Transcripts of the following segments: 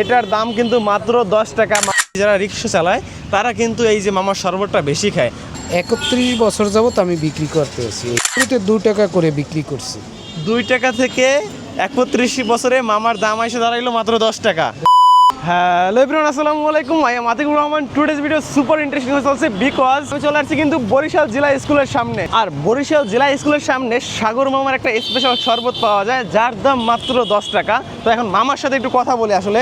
এটার দাম কিন্তু মাত্র দশ টাকা। যারা রিক্সা চালায় তারা কিন্তু এই যে মামার শরবতটা বেশি খায়। একত্রিশ বছর যাবত আমি বিক্রি করতে আছি শুরুতে দু টাকা করে বিক্রি করছি। দুই টাকা থেকে একত্রিশ বছরে মামার দাম এসে দাঁড়াইলো মাত্র দশ টাকা। হ্যালো এভরিওয়ান আসসালামু আলাইকুম I am Atikur Rahman today's video super interesting হয়ে চলছে বিকজ আমি চলে আসছি কিন্তু বরিশাল জেলা স্কুলের সামনে। আর বরিশাল জেলা স্কুলের সামনে সাগর মামার একটা স্পেশাল শরবত পাওয়া যায় যার দাম মাত্র দশ টাকা। তো এখন মামার সাথে একটু কথা বলি আসলে।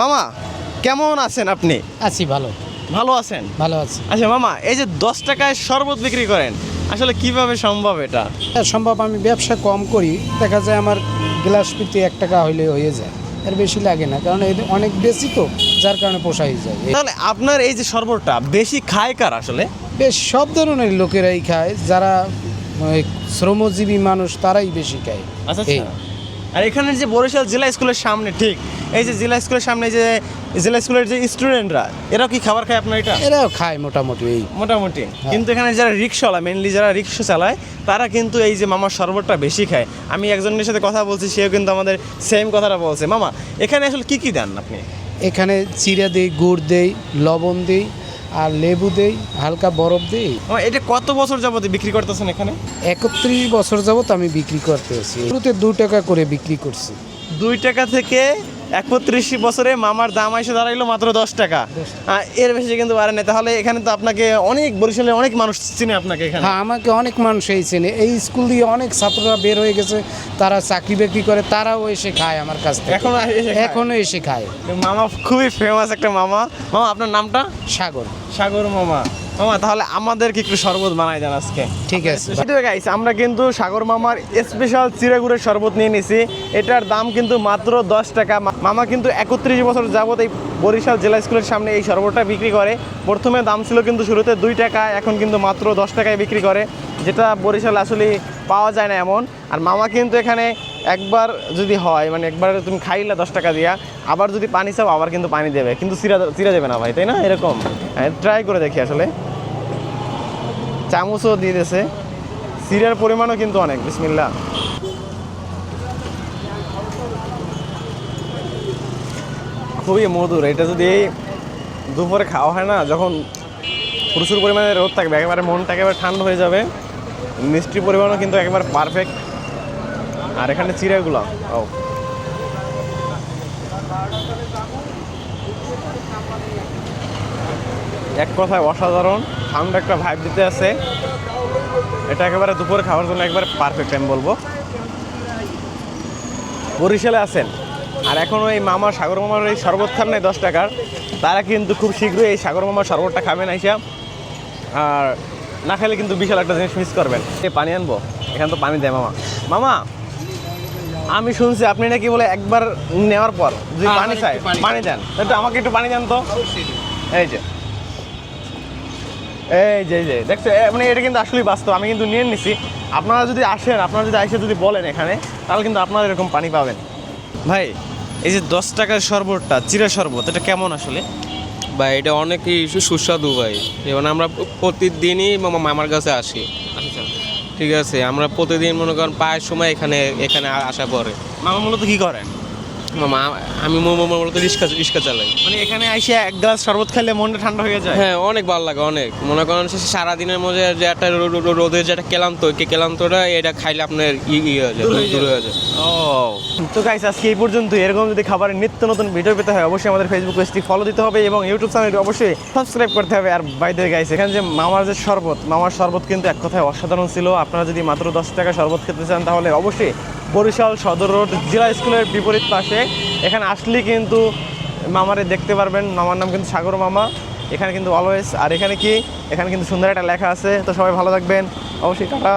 মামা কেমন আছেন আপনি? আছি ভালো। ভালো আছেন? ভালো আছি। আচ্ছা মামা এই যে দশ টাকায় শরবত বিক্রি করেন আসলে কীভাবে সম্ভব এটা সম্ভব আমি ব্যবসা কম করি দেখা যায় আমার গ্লাস পিতে এক টাকা হইলে হয়ে যায়। এর বেশি লাগে না কারণ এদের অনেক বেশি তো যার কারণে পোষাই যায়। তাহলে আপনার এই যে শরবতটা বেশি খায় কার আসলে? বেশ সব ধরনের লোকেরাই খায় যারা শ্রমজীবী মানুষ তারাই বেশি খায়। আচ্ছা আচ্ছা। আর এখানে যে বরিশাল জেলা স্কুলের সামনে ঠিক এই যে জেলা স্কুলের সামনে যে জেলা স্কুলের যে স্টুডেন্টরা এরাও কি খাবার খায় আপনার এটা? এরাও খায় মোটামুটি এই। মোটামুটি কিন্তু এখানে যারা রিক্সাওয়ালা মেনলি যারা রিক্সা চালায় তারা কিন্তু এই যে মামার শরবতটা বেশি খায়। আমি একজনের সাথে কথা বলছি সেও কিন্তু আমাদের সেম কথাটা বলছে। মামা এখানে আসলে কি কি দেন আপনি? এখানে চিরা দেই গুড় দেই লবণ দেই আর লেবু দেই হালকা বরফ দেই। এটা কত বছর যাবত বিক্রি করতেছেন এখানে? একত্রিশ বছর যাবত আমি বিক্রি করতেছি। শুরুতে দু টাকা করে বিক্রি করছি। দুই টাকা থেকে একত্রিশ বছরে মামার দাম এসে দাঁড়াইলো মাত্র দশ টাকা। এর বেশি কিন্তু পারে না তাহলে এখানে তো আপনাকে অনেক বরিশালে অনেক মানুষ চিনে আপনাকে এখানে। হ্যাঁ আমাকে অনেক মানুষ এই চেনে। এই স্কুল দিয়ে অনেক ছাত্ররা বের হয়ে গেছে। তারা চাকরি বাকরি করে তারাও এসে খায় আমার কাছ থেকে। এখনও এখনও এসে খায়। মামা খুবই ফেমাস একটা মামা। মামা আপনার নামটা? সাগর। সাগর মামা। মামা তাহলে আমাদেরকে একটু শরবত বানাই দেন আজকে। ঠিক আছে। গাইস আমরা কিন্তু সাগর মামার স্পেশাল চিড়াগুড়ের শরবত নিয়ে নিছি। এটার দাম কিন্তু মাত্র দশ টাকা। মামা কিন্তু একত্রিশ বছর যাবত এই বরিশাল জেলা স্কুলের সামনে এই শরবতটা বিক্রি করে। প্রথমে দাম ছিল কিন্তু শুরুতে দুই টাকা এখন কিন্তু মাত্র দশ টাকায় বিক্রি করে। যেটা বরিশাল আসলে পাওয়া যায় না এমন। আর মামা কিন্তু এখানে একবার যদি হয় মানে একবার তুমি খাইলে দশ টাকা দিয়া আবার যদি পানি চাও আবার কিন্তু পানি দেবে। কিন্তু চিরা চিরা দেবে না ভাই তাই না? এরকম। ট্রাই করে দেখি আসলে। চামচও দিয়ে দিয়েছে। সিরিয়ার পরিমাণও কিন্তু অনেক বিসমিল্লা খুবই মধুর, এটা যদি দুপুরে খাওয়া হয় না, যখন প্রচুর পরিমাণে রোদ থাকবে, একেবারে মনটা একেবারে ঠান্ডা হয়ে যাবে মিষ্টির পরিমাণও কিন্তু একেবারে পারফেক্ট আর এখানে চিড়াগুলো ও। এক কথায় অসাধারণ ঠান্ডা একটা ভাইব দিতে আছে। এটা একেবারে দুপুরে খাওয়ার জন্য একবারে পারফেক্ট আমি বলব। বরিশালে আছেন। আর এখনও এই মামা সাগর মামার এই শরবত খান নেই দশ টাকার। তারা কিন্তু খুব শীঘ্রই এই সাগর মামার শরবতটা খাবেন আইসা। আর না খেলে কিন্তু বিশাল একটা জিনিস মিস করবেন। এই পানি আনব? এখানে তো পানি দেয় মামা। মামা আমি শুনছি আপনি নাকি বলে একবার নেওয়ার পর যদি হ্যাঁ, পানি চাই পানি দেন। একটু আমাকে একটু পানি দেন তো। এই যে। এই যে যে দেখছ? মানে এটা কিন্তু আসলেই বাস্তব। আমি কিন্তু নিয়ে নিছি। আপনারা যদি আসেন আপনারা যদি এসে যদি বলেন এখানে তাহলে কিন্তু আপনারা এরকম পানি পাবেন। ভাই এই যে দশ টাকার শরবতটা চিরা শরবত এটা কেমন আসলে? ভাই এটা অনেকই সুস্বাদু ভাই। যেমন আমরা প্রতিদিনই মামার কাছে আসি। ঠিক আছে আমরা প্রতিদিন মনে করেন পায়ের সময় এখানে এখানে আসা পরে মামা মূলত কি করেন? মামা আমি মূলত রিক্সা রিক্সা চালাই। মানে এখানে এসে এক গ্লাস শরবত খেলে মনটা ঠান্ডা হয়ে যায়? হ্যাঁ অনেক ভালো লাগে অনেক। মনে করেন সে সারাদিনের মধ্যে যে একটা রোদের যে একটা ক্লান্ত কে ক্লান্তটা এটা খাইলে আপনার ই হয়ে যায় দূর হয়ে যায়। ও। তো গাইস আজকে এই পর্যন্ত এরকম যদি খাবারের নিত্য নতুন ভিডিও পেতে হয় অবশ্যই আমাদের ফেসবুক পেজটি ফলো দিতে হবে এবং ইউটিউব চ্যানেলটি অবশ্যই সাবস্ক্রাইব করতে হবে। আর বাইরে গাইস এখানে যে মামার যে শরবত মামার শরবত কিন্তু এক কথায় অসাধারণ ছিল। আপনারা যদি মাত্র দশ টাকা শরবত খেতে চান তাহলে অবশ্যই বরিশাল সদর রোড জেলা স্কুলের বিপরীত পাশে। এখানে আসলেই কিন্তু মামারে দেখতে পারবেন। মামার নাম কিন্তু সাগর মামা। এখানে কিন্তু অলওয়েজ আর এখানে কি? এখানে কিন্তু সুন্দর একটা লেখা আছে। তো সবাই ভালো থাকবেন। অবশ্যই, টাটা।